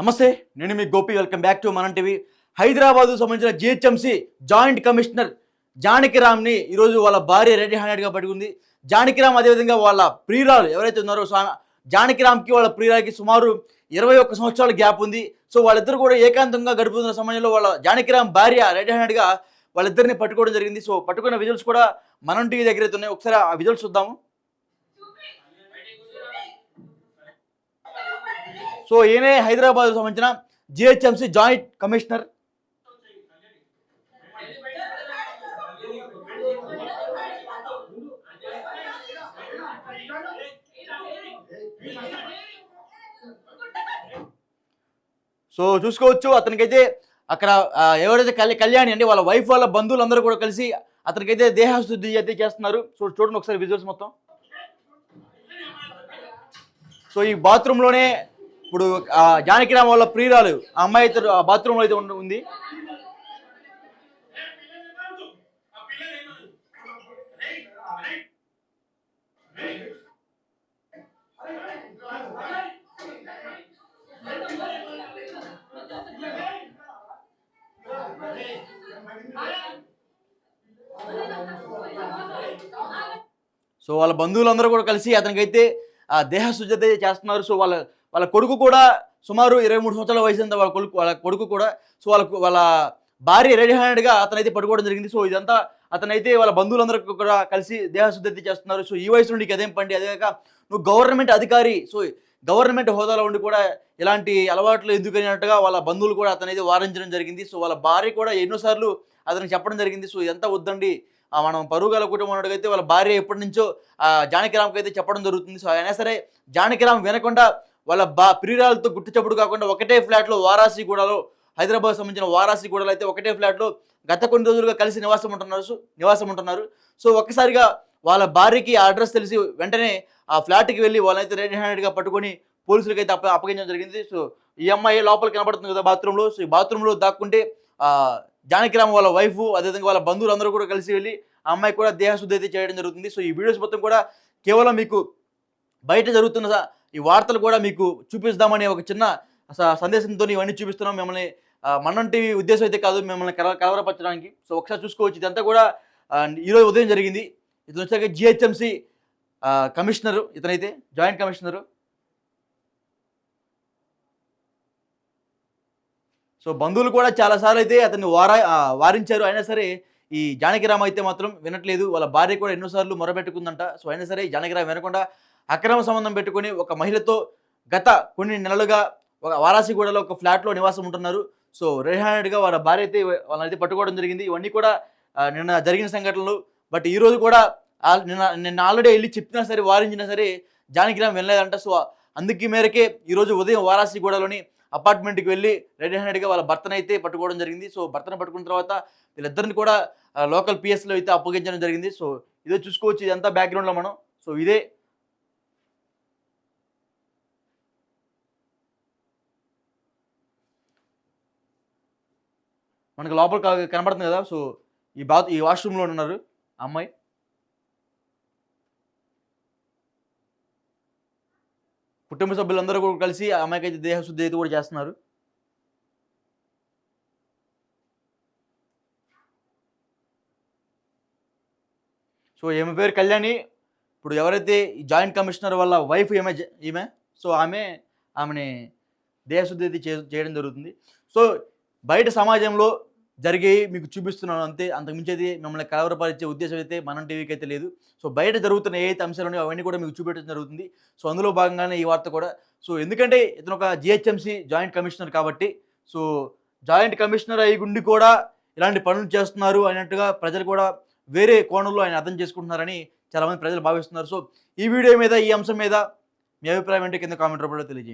నమస్తే నేను మీ Gopi. Welcome back to Manam TV హైదరాబాద్కు సంబంధించిన జిహెచ్ఎంసీ జాయింట్ కమిషనర్ జానకిరామ్ని ఈరోజు వాళ్ళ భార్య రెడీ హ్యాండెడ్గా పట్టుకుంది. జానకిరామ్ అదేవిధంగా వాళ్ళ ప్రియురాలు ఎవరైతే ఉన్నారో జానకిరామ్కి వాళ్ళ ప్రియురాలకి సుమారు ఇరవై ఒక్క సంవత్సరాల గ్యాప్ ఉంది. సో వాళ్ళిద్దరు కూడా ఏకాంతంగా గడుపుతున్న సమయంలో వాళ్ళ జానకిరామ్ భార్య రెడీ హ్యాండెడ్గా వాళ్ళిద్దరిని పట్టుకోవడం జరిగింది. సో పట్టుకున్న విజువల్స్ కూడా మనం టీవీ దగ్గర ఉన్నాయి. ఒకసారి ఆ విజువల్స్ చూద్దాము. సో ఈయనే హైదరాబాద్ సంబంధించిన జిహెచ్ఎంసి జాయింట్ కమిషనర్. సో చూసుకోవచ్చు అతనికైతే అక్కడ ఎవరైతే కళ్యాణి కళ్యాణి అంటే వాళ్ళ వైఫ్ వాళ్ళ బంధువులు అందరూ కూడా కలిసి అతనికైతే దేహశుద్ధి అయితే చేస్తున్నారు. సో చూడండి ఒకసారి విజువల్స్ మొత్తం. సో ఈ బాత్రూంలోనే ఇప్పుడు జానకిరామ్ వాళ్ళ ప్రియురాలు ఆ అమ్మాయి అయితే బాత్రూంలో అయితే ఉంది. సో వాళ్ళ బంధువులందరూ కూడా కలిసి అతనికైతే ఆ దేహ శుద్ధత చేస్తున్నారు. సో వాళ్ళ వాళ్ళ కొడుకు కూడా సుమారు ఇరవై మూడు సంవత్సరాల వయసు అంత వాళ్ళ కొడుకు వాళ్ళ కొడుకు కూడా సో వాళ్ళ వాళ్ళ భార్య రెడీ హ్యాండెడ్గా అతనైతే పట్టుకోవడం జరిగింది. సో ఇదంతా అతనైతే వాళ్ళ బంధువులందరూ కూడా కలిసి దేహశుద్ధి చేస్తున్నారు. సో ఈ వయసు నుండి అదేం పండి అదే కాక నువ్వు గవర్నమెంట్ అధికారి సో గవర్నమెంట్ హోదాలో ఉండి కూడా ఇలాంటి అలవాట్లు ఎందుకు వాళ్ళ బంధువులు కూడా అతనైతే వారించడం జరిగింది. సో వాళ్ళ భార్య కూడా ఎన్నోసార్లు అతనికి చెప్పడం జరిగింది. సో ఇదంతా వద్దండి. మనం పరుగుల కుటుంబం అయితే వాళ్ళ భార్య ఎప్పటి నుంచో జానకిరామ్కి అయితే చెప్పడం జరుగుతుంది. సో అయినా సరే జానకిరామ్ వినకుండా వాళ్ళ బా ప్రియురాలతో గుట్టుచప్పుడు కాకుండా ఒకటే ఫ్లాట్లో వారాసిగూడలో హైదరాబాద్ సంబంధించిన వారాసి గూడలో అయితే ఒకటే ఫ్లాట్లో గత కొన్ని రోజులుగా కలిసి నివాసం ఉంటున్నారు సో నివాసం ఉంటున్నారు. సో ఒక్కసారిగా వాళ్ళ భార్యకి ఆ అడ్రస్ తెలిసి వెంటనే ఆ ఫ్లాట్కి వెళ్ళి వాళ్ళైతే రెడీ హ్యాండెడ్గా పట్టుకొని పోలీసులకి అయితే అప్ప అప్పగించడం జరిగింది. సో ఈ అమ్మాయి లోపల కనబడుతుంది కదా బాత్రూంలో. సో ఈ బాత్రూంలో దాక్కుంటే ఆ జానకిరామ్ వాళ్ళ వైఫ్ అదేవిధంగా వాళ్ళ బంధువులు అందరూ కూడా కలిసి వెళ్ళి ఆ అమ్మాయి కూడా దేహశుద్ధి అయితే చేయడం జరుగుతుంది. సో ఈ వీడియోస్ మొత్తం కూడా కేవలం మీకు బయట జరుగుతున్న ఈ వార్తలు కూడా మీకు చూపిస్తామని ఒక చిన్న స- సందేశంతో ఇవన్నీ చూపిస్తున్నాం. మిమ్మల్ని ఆ, మన్నం టీవీ ఉద్దేశం అయితే కాదు మిమ్మల్ని కల కలవరపరచడానికి. సో ఒకసారి చూసుకోవచ్చు. ఇదంతా కూడా ఈరోజు ఉదయం జరిగింది. ఇతను వచ్చాక జిహెచ్ఎంసి కమిషనర్ ఇతనైతే జాయింట్ కమిషనరు. సో బంధువులు కూడా చాలాసార్లు అయితే అతన్ని వారా వారించారు. అయినా సరే ఈ జానకిరామ్ అయితే మాత్రం వినట్లేదు. వాళ్ళ భార్య కూడా ఎన్నోసార్లు మొరబెట్టుకుందంట సో అయినా సరే జానకిరామ జానకిరామ్ వినకుండా అక్రమ సంబంధం పెట్టుకొని ఒక మహిళతో గత కొన్ని నెలలుగా ఒక వారాసిగూడలో ఒక ఫ్లాట్లో నివాసం ఉంటున్నారు. సో రెడ్ హ్యాండెడ్గా వాళ్ళ భార్య అయితే వాళ్ళని అయితే పట్టుకోవడం జరిగింది. ఇవన్నీ కూడా నిన్న జరిగిన సంఘటనలు. బట్ ఈరోజు కూడా నిన్న నిన్న ఆల్రెడీ వెళ్ళి చెప్పినా సరే వారించినా సరే జానకిరామ్ వెళ్ళలేదంట. సో అందుకే మేరకే ఈరోజు ఉదయం వారాసిగూడలోని అపార్ట్మెంట్కి వెళ్ళి రెడీ హ్యాండెడ్గా వాళ్ళ భర్తను అయితే పట్టుకోవడం జరిగింది. సో భర్తను పట్టుకున్న తర్వాత వీళ్ళిద్దరిని కూడా లోకల్ పిఎస్లో అయితే అప్పగించడం జరిగింది. సో ఇదే చూసుకోవచ్చు. ఇదంతా బ్యాక్గ్రౌండ్లో మనం. సో ఇదే మనకు లోపల కనబడుతుంది కదా సో ఈ బాత్ ఈ వాష్రూమ్లో ఉన్నారు అమ్మాయి. కుటుంబ సభ్యులందరూ కూడా కలిసి అమ్మాయికి అయితే దేహశుద్ధి అయితే కూడా చేస్తున్నారు. సో ఈమె పేరు కళ్యాణి. ఇప్పుడు ఎవరైతే ఈ జాయింట్ కమిషనర్ వల్ల వైఫ్ ఈమె ఈమె సో ఆమె ఆమెని దేహశుద్ధి అయితే చే- చేయడం జరుగుతుంది. సో బయట సమాజంలో జరిగే మీకు చూపిస్తున్నాను అంతే. అంతకుమించి అయితే మిమ్మల్ని కలవరపరిచే ఉద్దేశం అయితే మనం టీవీకి అయితే లేదు. సో బయట జరుగుతున్న ఏ అయితే అంశాలు ఉన్నాయో అవన్నీ కూడా మీకు చూపించడం జరుగుతుంది. సో అందులో భాగంగానే ఈ వార్త కూడా. సో ఎందుకంటే ఇతను ఒక జిహెచ్ఎంసీ జాయింట్ కమిషనర్ కాబట్టి సో జాయింట్ కమిషనర్ అయి ఉండి కూడా ఇలాంటి పనులు చేస్తున్నారు అన్నట్టుగా ప్రజలు కూడా వేరే కోణంలో ఆయన అర్థం చేసుకుంటున్నారని చాలామంది ప్రజలు భావిస్తున్నారు. సో ఈ వీడియో మీద ఈ అంశం మీద మీ అభిప్రాయం ఏంటో కింద కామెంట్ రూపంలో తెలియజేయండి.